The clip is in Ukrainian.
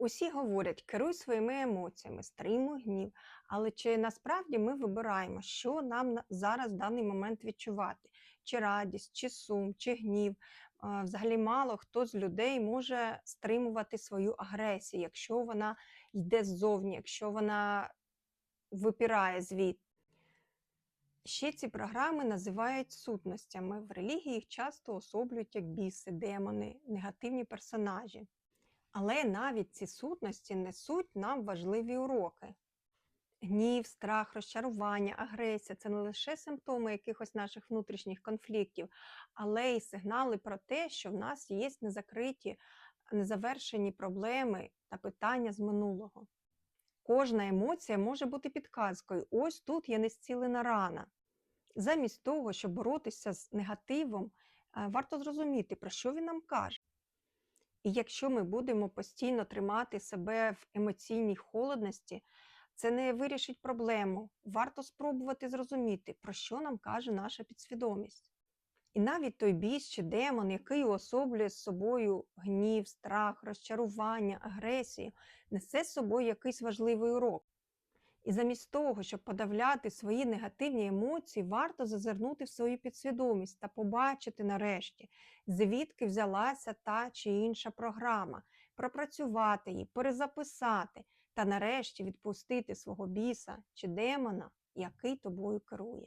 Усі говорять, керуй своїми емоціями, стримуй гнів. Але чи насправді ми вибираємо, що нам зараз в даний момент відчувати? Чи радість, чи сум, чи гнів? Взагалі мало хто з людей може стримувати свою агресію, якщо вона йде ззовні, якщо вона випирає звідти. Ще ці програми називають сутностями. В релігії їх часто особлюють як біси, демони, негативні персонажі. Але навіть ці сутності несуть нам важливі уроки. Гнів, страх, розчарування, агресія це не лише симптоми якихось наших внутрішніх конфліктів, але й сигнали про те, що в нас є незакриті, незавершені проблеми та питання з минулого. Кожна емоція може бути підказкою. Ось тут є незцілена рана. Замість того, щоб боротися з негативом, е, варто зрозуміти, про що він нам каже. І якщо ми будемо постійно тримати себе в емоційній холодності, це не вирішить проблему. Варто спробувати зрозуміти, про що нам каже наша підсвідомість. І навіть той біс чи демон, який уособлює з собою гнів, страх, розчарування, агресію, несе з собою якийсь важливий урок. І замість того, щоб подавляти свої негативні емоції, варто зазирнути в свою підсвідомість та побачити нарешті, звідки взялася та чи інша програма, пропрацювати її, перезаписати та нарешті відпустити свого біса чи демона, який тобою керує.